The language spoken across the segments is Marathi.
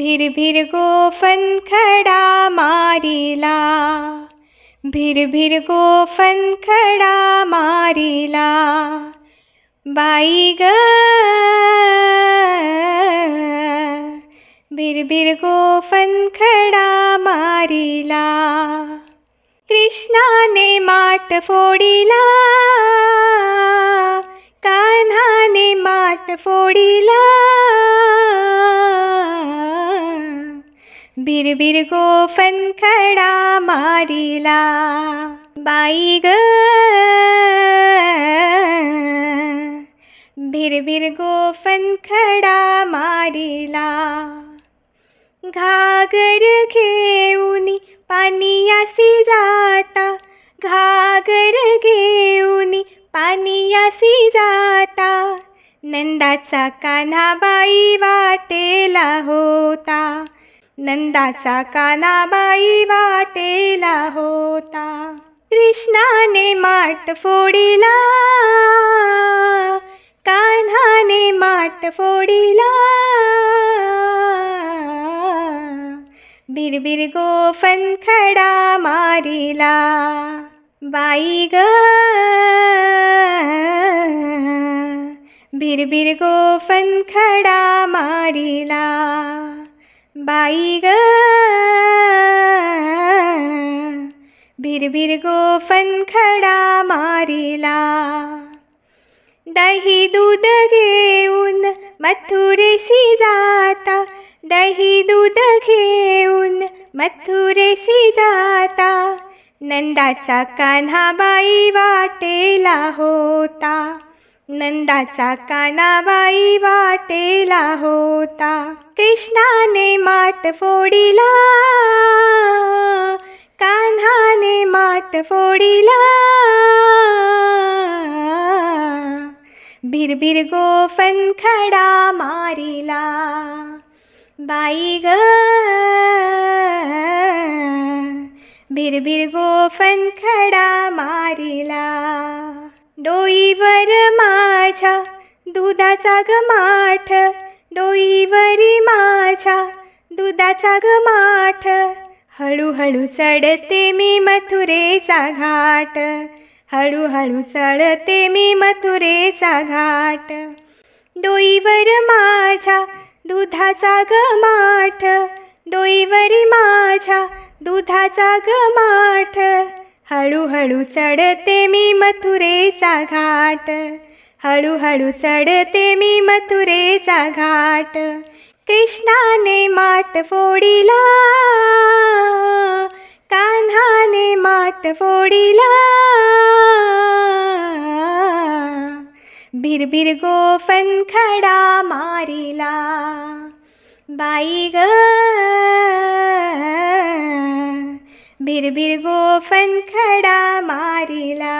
भिरभिर भिर भिर गोफन खडा मारिला. भिर भिर गोफन खडा मारिला. बाई ग. भिर भिर गोफन खडा मारिला. कृष्णाने माट फोडिला. कान्हाने माट फोडिला. बिरबिर गोफन खडा मारिला. बाई ग. बिरबिर गोफन खडा मारिला. घागर घेऊनी पानियासी जाता. घागर घेऊनी पानियासी जाता. नंदाचा कान्हाबाई वाटेला होता. नंदाचा कानाबाई वाटेला होता. कृष्णाने माट फोडिला. कान्हाने माट फोडिला. बिरबिर गोफन खडा मारिला. बाई ग. बिरबिर गोफन खडा मारिला. बाई ग बिरबिर गोफन खडा मारिला. दही दूध घेऊन मथुरेसी जाता. दही दूध घेऊन मथुरेसी जाता. नंदाचा कान्हाबाई वाटेला होता. नंदाचा कानाबाई वाटेला होता. कृष्णाने माट फोडिला कान्हाने माट फोडिला. भिरभिर गोफन खडा मारिला. बाई ग भिरभिर गोफन खडा मारिला. डोईवर माझ्या दुधाचा ग माठ डोईवरी माझ्या दुधाचा ग माठ. हळूहळू चढते मी मथुरेचा घाट हळूहळू चढते मी मथुरेचा घाट. डोईवर माझ्या दुधाचा ग माठ डोईवरी माझ्या दुधाचा ग माठ. हळूहळू चढते मी मथुरेचा घाट. हळूहळू चढते मी मथुरेचा घाट. कृष्णाने माट फोडिला कान्हाने माट फोडिला. बिरबिर गोफन खडा मारिला. बाई ग. बिरबिर गोफन खडा मारिला.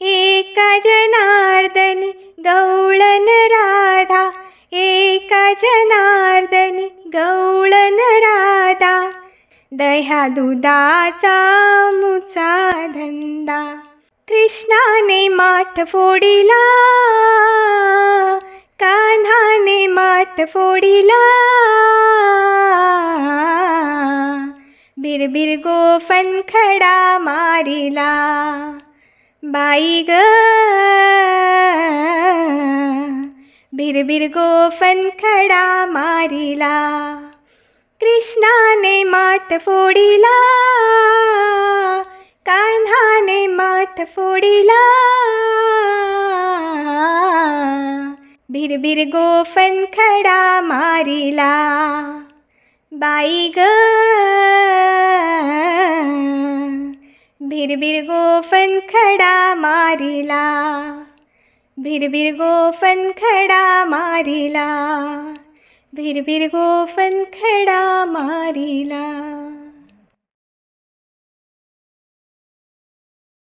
एका जनार्दन गौळन राधा. एका जनार्दन गौळन राधा. दह्या दुधाचा मुचा धंदा. कृष्णाने माठ फोडिला. कान्हाने माठ फोडिला. बिरबिर गोफन खडा मारिला. बाई ग. बिरबिर गोफन खडा मारिला. कृष्णाने माठ फोडिला. कान्हाने माठ फोडिला. बिरबिर गोफन खडा मारिला. बाई ग. बिरबिर गोफन खडा मारिला. बिरबिर गोफन खडा मारिला. भिरभिर गोफन खडा मारिला.